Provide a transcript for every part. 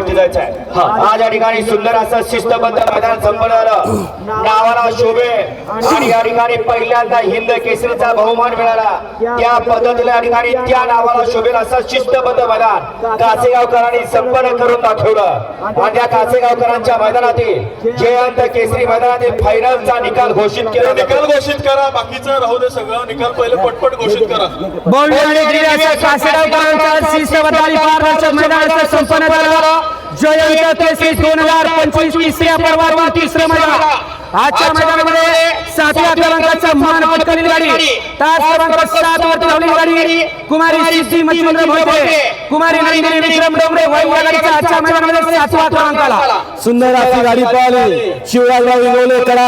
वरती जायचं आहे आज या ठिकाणी सुंदर असं शिस्तबद्ध मैदान संपन्न झालं. नावाला शोभे. आणि या ठिकाणी पहिल्यांदा हिंद केसरीचा बहुमान मिळाला. त्या पद्धतीने या ठिकाणी त्या नावाला शोभेल असं शिस्तबद्ध मैदान कासेगावकरांनी संपन्न करून दाखवलं. आणि त्या कासेगावकरांच्या मैदानातील जयंत केसरी मैदानातील फायनलचा निकाल घोषित केला निकाल. घोषित करा बाकीचं राहू दे सगळं. निकाल पहिले पटपट घोषित करा. असं कासेगावकरांच्या शिस्तबद्ध आणि पारदर्शक मैदानाचं संपन्न झालं. जयंत केसरी दोन हजार पंचवीस तिसऱ्या पर्वातील तिसरं मैदान आजच्या मैदानामध्ये सातव्या क्रमांकाचा मान पटकवलेली गाडी. तास क्रमांक सात वरती धावलेली गाडी. कुमारी सिद्धी मच्छिंद्र मोहिते कुमारी नंदिनी विक्रम डोंगरे वायू या गाडीचा आजच्या मैदानामध्ये सातवा क्रमांकाला सुंदर अशी गाडी पळाली शिवराजराव इंगोले करा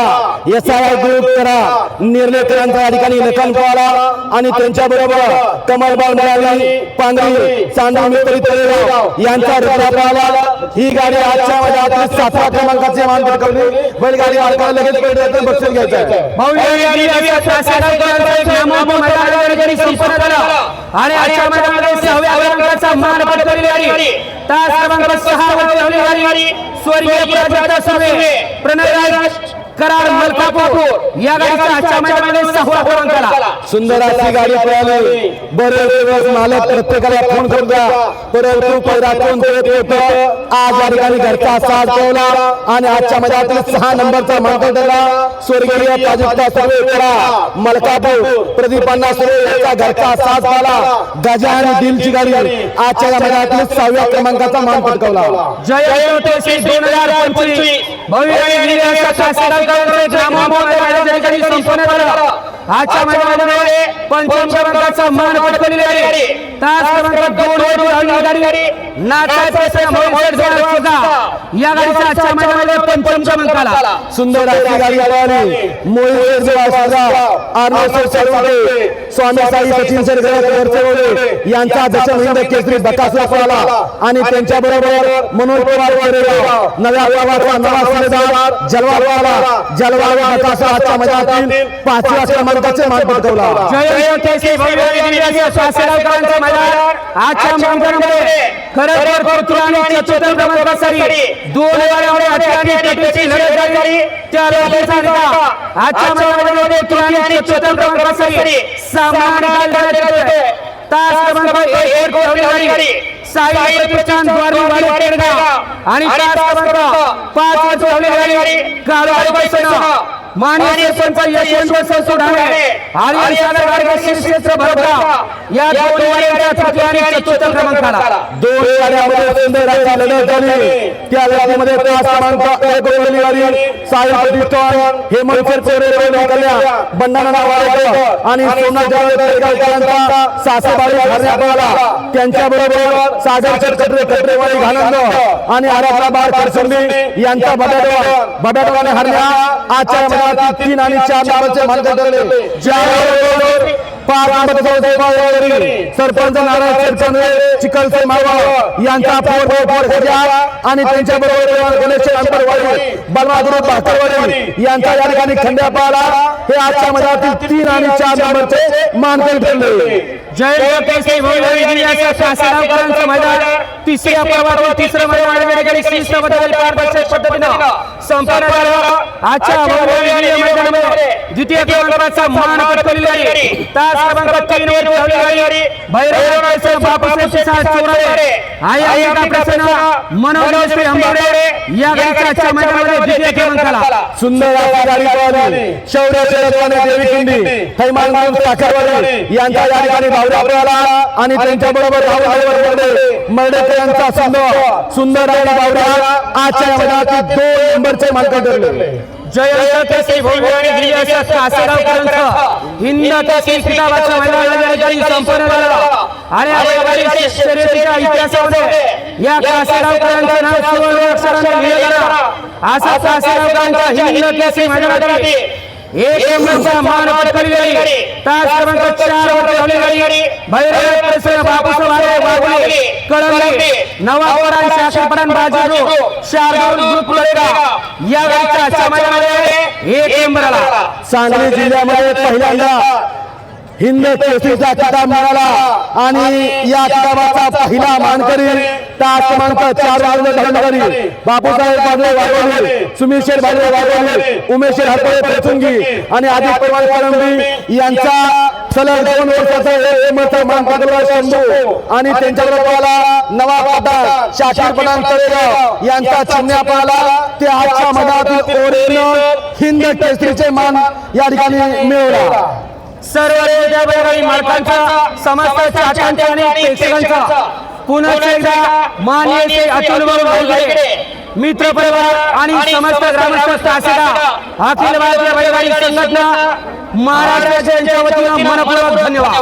एस आय आय ग्रुप करा निर्णयकरांचा ठिकाणी निकाल पळाला आणि त्यांच्या बरोबर कमलबाव निराली पांगरी चांदणी मित्री तळेगाव यांचा रुपया पळाला ही गाडी आजच्या मैदानात सातव्या क्रमांकाचे मान पटकवली बैलगाडी मालकाला लगेच बैठ बक्षीस घ्यायचं आहे आणि आजच्या मैदानामध्ये सहाव्या क्रमांकाचा मान पटकवलेली गाडी तास क्रमांक सहा धावलेली गाडी स्वर्गीय प्राजक्ता सर्वे प्रणयराज करार मलकापूर. या गाडीचा आजच्या मैदानामध्ये सहावा क्रमांकाला सुंदर अशी गाडी पळाली. बरेच दिवस मालक प्रत्येकाला फोन करून द्या परंतु पैरा कोण देत होतं? आज या ठिकाणी घरचा साथ ठेवला. आणि आजच्या मैदानातील सहा नंबरचा मानकं ठरला. स्वर्गीय प्राजक्ता सर्वे करा. मलकापूर. प्रदीपांना सर्वे यांचा घरचा साथ झाला गजा आणि दिलची गाडी. आजच्या या मैदानातील सहाव्या क्रमांकाचा मान पटकावला. जय श्री दोन हजार झालं आजच्या मैदानामध्ये पंचम क्रमांकाचा मान पटकवलेली गाडी तास क्रमांक दोन गाडी नाचायचं असं मोहित सुद्धा या गाडीचा आजच्या मैदानामध्ये पंचम क्रमांकाला सुंदर अशी गाडी मोहित स्वामी साई सचिन यांचा केसरी बकासूर पळाला आणि त्यांच्या बरोबर मनोज पवार नव्या गावाचा नवा सुभेदार जलवा पळाला जलवा बकासूर आजच्या मैदानातील पाचव्या क्रमांकाचे मान पटकवला आजच्या मैदानामध्ये खरं तर तुलाने चतुर्थ क्रमांकासाठी दोन वाऱ्यामध्ये अठराने कटीची लढत झाली. त्या लढतीचा निकाल आजच्या मैदानामध्ये तुलाने चतुर्थ क्रमांकासाठी सामना निकाल देण्यात येतोय. तास क्रमांक एक गाडी. साई प्रतिष्ठान द्वारवाडी पेडगाव आणि तास क्रमांक पाच गाडवाडी माननीय सरपंच यशवंत संसोडाने आणि विशाल गाडगे श्रीक्षेत्र भरगाव या दोन वाड्यांच्या आणि चतुर्थ क्रमांकाला. दोन गाड्यामध्ये सुंदर लढत झाली त्या लढतीमध्ये पाच क्रमांक एक गोलवली गाडी साई प्रतिष्ठान हेमंत चोरे कल्या बंडाना वाळकर आणि सोना जवळकरांचा सासबाई घालण्यात पळाला त्यांच्या बरोबर सागर कटरे कटरेवाडी घालंद आणि आराधना बार करसंबी यांचा बब्याडवा बब्याडवाने हरण्या आजच्या मैदानात तीन आणि चार नंबरचे मार्ग ठरले ज्या पाच नंबर सरपंच नारायण सरपंच चिकलसे मावा यांचा आणि त्यांच्या बरोबर गणेश अंतरवाडी बलमागुरु भाकरवाडी यांचा या ठिकाणी खंड्या पाहला हे आजच्या मधातील तीन आणि चार नंबरचे मानकरी ठरले. जय तिसऱ्या पर्वातील तिसरं मैदान या ठिकाणी शिस्तबद्ध आणि पारदर्शक पद्धतीनं संपन्न झालं आजच्या मैदानामध्ये द्वितीय क्रमांकाचा मान पटकवलेली गाडी तास क्रमांक तीन वर ठेवली भैरव आई अंबिका प्रसन्न मनोज श्री अंबाडे. या गाडीच्या आजच्या मैदानामध्ये द्वितीय क्रमांकाला. सुंदर अशी गाडी पळाली शौर्य शरदवाने देवी किंडी हैमान साखरवाडी यांचा या ठिकाणी भावड्या पळाला. आणि त्यांच्या बरोबर मर्डेकर यांचा सुंदर. सुंदर. आणि आजच्या मैदानातील दोन नंबरचे मालक ठरले जयंत कासेगावकरांचं हिंद ठिकाणी संपन्न झालं. आणि शर्यतीच्या इतिहासामध्ये या कासेगावकरांचं नाव सुवर्ण अक्षराने लिहिलं गेलं असा कासेगावकरांचा हिंद केसरी एक नंबरचा मान पटकवलेली गाडी तास क्रमांक चार वर ठेवली गाडी भैरव प्रसन्न बापूसाहेब वाघोले कळंबे नवापरान शाखेपरान बाजारो शार्दूल ग्रुप लढेगाव या गाडीच्या एक नंबरला सांगली जिल्ह्यामध्ये पहिल्यांदा हिंद केसरीचा किताब मिळाला. आणि या किताबाचा पहिला मानकरी तास क्रमांक चार वाजले धर्मधारी बापूसाहेब बाजरे वाघोली सुमित शेठ बाजरे वाघोली उमेश शेठ हरपळे आणि आदित्य पवार कळंबी यांचा सलग दोन वर्षाचा हे मान पदला शंभू आणि त्यांच्याबरोबर नवा पाटा शाकीर पठाण तळेगाव यांचा चिन्ह पाहला. ते आजच्या मनातील ओरिजिनल हिंद केसरीचे मान या ठिकाणी मिळवला. सर्व बैलगाडी मालकांचा समस्त आणि प्रेक्षकांचा. पुन्हा एकदा मान्य श्री अतुल मित्र परिवार आणि समस्त ग्रामस्थ अखिल भारतीय बैलगाडी संघटना महाराष्ट्राच्या वतीनं मनपूर्वक धन्यवाद.